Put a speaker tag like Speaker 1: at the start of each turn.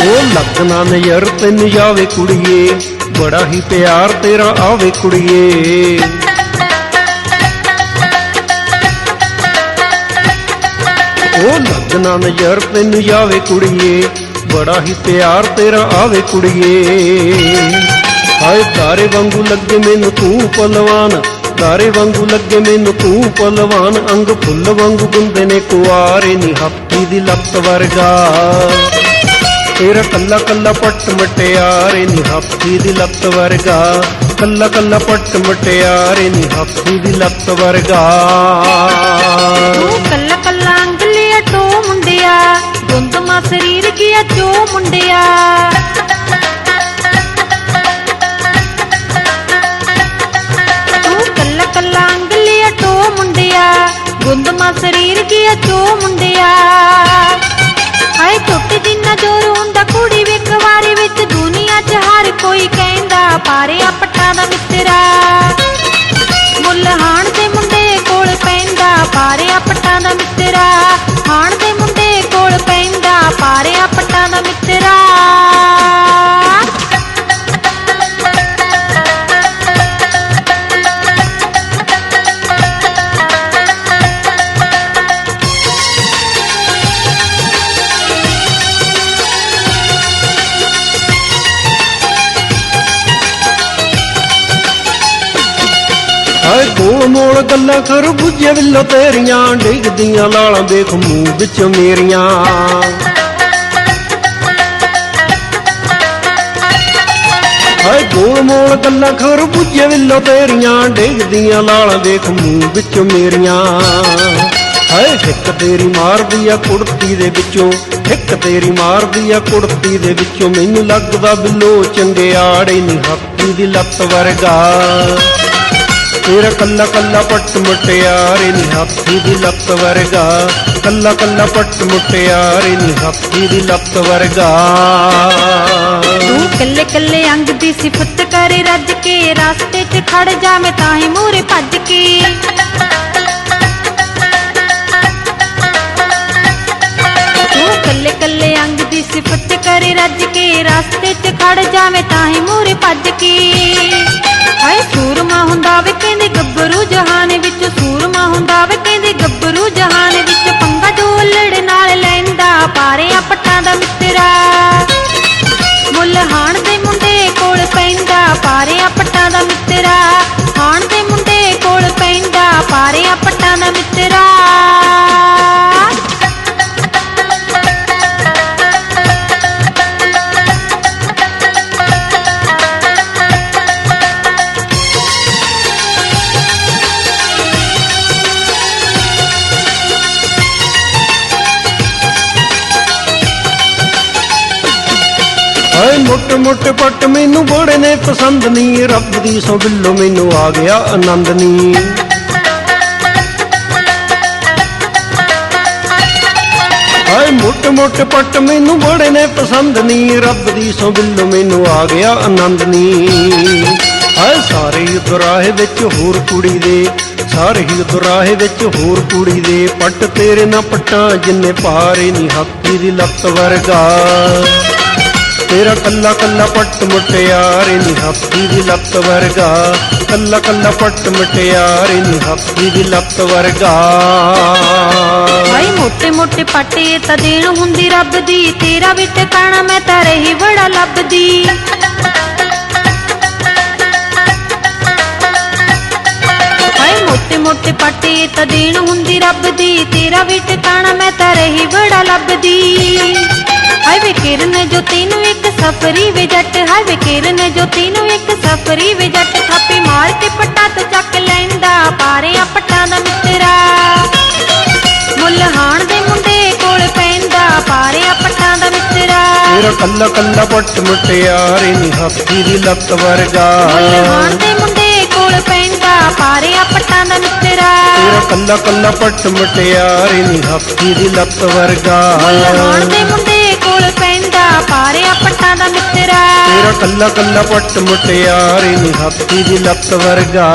Speaker 1: ਉਹ ਲੱਗਣਾ ਨਜ਼ਰ ਤੈਨੂੰ ਜਾਵੇ ਕੁੜੀਏ। ਬੜਾ ਹੀ ਪਿਆਰ ਤੇਰਾ ਆਵੇ ਕੁੜੀਏ। ਉਹ ਲੱਗਣਾ ਨਜ਼ਰ ਤੈਨੂੰ ਜਾਵੇ ਕੁੜੀਏ। ਬੜਾ ਹੀ ਪਿਆਰ ਤੇਰਾ ਆਵੇ ਕੁੜੀਏ। ਹਾਏ, ਤਾਰੇ ਵਾਂਗੂ ਲੱਗੇ ਮੈਨੂੰ ਤੂੰ ਪਲਵਾਨ। ਤਾਰੇ ਵਾਂਗੂ ਲੱਗੇ ਮੈਨੂੰ ਤੂੰ ਪਲਵਾਨ। ਅੰਗ ਫੁੱਲ ਵਾਂਗੂ ਗੁੰਦੇ ਨੇ ਕੁਆਰੇ ਨੀ, ਹੱਥੀ ਦੀ ਲੱਤ ਵਰਗਾ। ਤੇਰਾ ਕੱਲਾ ਕੱਲਾ ਪੱਟ ਮਟਿਆਰੇ ਨੀ ਹਾਥੀ ਦੀ ਲੱਤ ਵਰਗਾ। ਕੱਲਾ ਕੱਲਾ ਪੱਟ ਮਟਿਆਰੇ ਨੀ ਹਾਥੀ ਦੀ ਲੱਤ ਵਰਗਾ।
Speaker 2: ਤੂੰ ਕੱਲਾ ਕੱਲਾ ਅੰਗਲਿਆ ਟੋ ਮੁੰਡਿਆ। ਗੁੰਦਮਾ ਸਰੀਰ ਗਿਆ ਚੋ ਮੁੰਡਿਆ। ਹਾਏ ਮੋਲ
Speaker 1: ਗੱਲਾਂ ਕਰ ਬੁੱਝੇ ਵਿੱਲੋ ਤੇਰੀਆਂ, ਡਿੱਗਦੀਆਂ ਲਾਲਾਂ ਦੇਖ ਮੂੰਹ ਵਿੱਚ ਮੇਰੀਆਂ। ਹਾਏ ਗੋਲ ਮੋਲ ਗੱਲਾਂ ਕਰ ਬੁੱਝੇ ਵਿੱਲੋ ਤੇਰੀਆਂ, ਡਿੱਗਦੀਆਂ ਲਾਲਾਂ ਦੇਖ ਮੂੰਹ ਵਿੱਚ ਮੇਰੀਆਂ। ਹਾਏ ਇੱਕ ਤੇਰੀ ਮਾਰਦੀ ਆ ਕੁੜਤੀ ਦੇ ਵਿੱਚੋਂ ਇੱਕ ਤੇਰੀ ਮਾਰਦੀ ਆ ਕੁੜਤੀ ਦੇ ਵਿੱਚੋਂ। ਮੈਨੂੰ ਲੱਗਦਾ ਬਿੱਲੋ ਚੰਗਿਆੜੇ ਨੀ ਹੱਥੀ ਦੀ ਲੱਤ ਵਰਗਾ। ਤੇਰਾ ਕੱਲਾ ਕੱਲਾ ਪੱਟ ਮੁਟਿਆਰੇ ਨੀ ਹਾਥੀ ਦੀ ਲੱਤ ਵਰਗਾ ਕੱਲਾ ਕੱਲਾ ਪੱਟ ਮੁਟਿਆਰੇ ਨੀ ਹਾਥੀ ਦੀ ਲੱਤ ਵਰਗਾ
Speaker 2: ਤੂੰ ਕੱਲੇ ਕੱਲੇ ਅੰਗ ਦੀ ਸਿਫਤ ਕਰੇ ਰੱਜ ਕੇ ਰਾਸਤੇ 'ਚ ਖੜ ਜਾਵੇਂ ਤਾਂ ਹੀ ਮੂਰੇ ਭੱਜ ਕੇ ਤੂੰ ਕੱਲੇ ਕੱਲੇ ਅੰਗ ਦੀ ਸਿਫਤ ਕਰੇ ਰੱਜ ਕੇ ਰਾਸਤੇ 'ਚ ਖੜ ਜਾਵੇਂ ਤਾਂ ਹੀ ਮੂਰੇ ਭੱਜ ਕੇ ਹਾਏ, ਸੂਰਮਾ ਹੁੰਦਾ ਵੇ ਕਹਿੰਦੇ ਗੱਭਰੂ ਜਹਾਨ ਵਿੱਚ, ਸੂਰਮਾ ਹੁੰਦਾ ਵੇ ਕਹਿੰਦੇ ਗੱਭਰੂ ਜਹਾਨ ਵਿੱਚ, ਪੰਗਾ ਡੋਲੜ ਨਾਲ ਲੈਂਦਾ, ਪਾਰਿਆ ਪੱਟਾਂ ਦਾ ਮਿੱਤਰਾ। ਮੁੱਲ ਹਾਣ ਦੇ ਮੁੰਡੇ ਕੋਲ ਪੈਂਦਾ, ਪਾਰਿਆ ਪੱਟਾਂ ਦਾ ਮਿੱਤਰਾ। ਹਾਣ ਦੇ ਮੁੰਡੇ ਕੋਲ ਪੈਂਦਾ, ਪਾਰਿਆ ਪੱਟਾਂ ਦਾ ਮਿੱਤਰਾ।
Speaker 1: ਮੁੱਟ ਮੁੱਟ ਪੱਟ ਮੈਨੂੰ ਬੜੇ ਨੇ ਪਸੰਦ ਨੀ ਰੱਬ ਦੀ ਸੋ ਬਿੱਲੋ ਮੈਨੂੰ ਆ ਗਿਆ ਆਨੰਦ ਨੀ ਹਾਏ, ਮੁੱਟ ਮੁੱਟ ਪੱਟ ਮੈਨੂੰ ਬੜੇ ਨੇ ਪਸੰਦ ਨੀ ਰੱਬ ਦੀ ਸੋ ਬਿੱਲੋ ਮੈਨੂੰ ਆ ਗਿਆ ਆਨੰਦ ਨੀ ਹਾਏ, ਸਾਰੇ ਹੀ ਦੁਰਾਹੇ ਵਿੱਚ ਹੋਰ ਕੁੜੀ ਦੇ। ਸਾਰੇ ਹੀ ਦੁਰਾਹੇ ਵਿੱਚ ਹੋਰ ਕੁੜੀ ਦੇ। ਪੱਟ ਤੇਰੇ ਨਾ ਪੱਟਾਂ, ਜਿੰਨੇ ਪਾਰੇ ਨੀ, ਹਾਥੀ ਦੀ ਲੱਤ ਵਰਗਾ। ਤੇਰਾ ਕੱਲਾ ਕੱਲਾ ਪੱਟ ਮੁਟਿਆਰੇ ਨੀ ਹਾਥੀ ਦੀ ਲੱਤ ਵਰਗਾ। ਕੱਲਾ ਕੱਲਾ ਪੱਟ ਮੁਟਿਆਰੇ ਨੀ ਹਾਥੀ ਦੀ ਲੱਤ ਵਰਗਾ।
Speaker 2: ਹਾਏ ਮੋਟੇ ਮੋਟੇ ਪਾਟੇ ਤਾਂ ਦੇਣ ਹੁੰਦੀ ਰੱਬ ਦੀ। ਤੇਰਾ ਵੀ ਟਿਕਾਣਾ ਮੈਂ ਤਾਂ ਰਹੀ ਬੜਾ ਲੱਭਦੀ। ਹਾਏ ਮੋਟੇ ਮੋਟੇ ਪਾਟੇ ਤਾਂ ਦੇਣ ਹੁੰਦੀ ਰੱਬ ਦੀ। ਤੇਰਾ ਵੀ ਟਿਕਾਣਾ ਮੈਂ ਤਾਂ ਰਹੀ ਬੜਾ ਲੱਭਦੀ। ਹਾਏ ਵੇ ਕਿਰਨ ਜੋ ਤੈਨੂੰ ਇੱਕ ਸਫਰੀ ਵੇ ਜੱਟ ਹਾਏ ਵੇ ਕਿਰਨ ਜੋ ਤੈਨੂੰ ਇੱਕ ਸਫਰੀ ਵੇ ਜੱਟ ਥਾਪੀ ਮਾਰ ਕੇ ਪੱਟਾ ਤੋਂ ਚੱਕ ਲੈਂਦਾ ਪਾਰਿਆ ਪੱਟਾਂ ਦਾ ਮਿੱਤਰਾ। ਮੁੱਲ ਹਾਣ ਦੇ ਮੁੰਡੇ ਕੋਲ ਪੈਂਦਾ ਪਾਰਿਆ ਪੱਟਾਂ ਦਾ ਮਿੱਤਰਾ।
Speaker 1: ਤੇਰਾ ਕੱਲਾ ਕੱਲਾ ਪੱਟ ਮੁਟਿਆਰੇ ਨੀ ਹਾਥੀ ਦੀ ਲੱਤ ਵਰਗਾ।
Speaker 2: ਮੁੱਲ ਹਾਣ ਦੇ ਮੁੰਡੇ ਕੋਲ ਪੈਂਦਾ ਪਾਰਿਆ ਪੱਟਾਂ ਦਾ ਮਿੱਤਰਾ।
Speaker 1: ਤੇਰਾ ਕੱਲਾ ਕੱਲਾ ਪੱਟ ਮੁਟਿਆਰੇ ਨੀ ਹਾਥੀ ਦੀ ਲੱਤ ਵਰਗਾ।
Speaker 2: ਮੁੱਲ ਹਾਣ ਦੇ ਮੁੰਡੇ ਪਾਰਿਆ ਪੱਟਾਂ ਦਾ ਮਿੱਤਰਾ
Speaker 1: ਤੇਰਾ ਕੱਲਾ ਕੱਲਾ ਪੱਟ ਮੁਟਿਆਰੇ ਨੀ ਹਾਥੀ ਦੀ ਲੱਤ ਵਰਗਾ।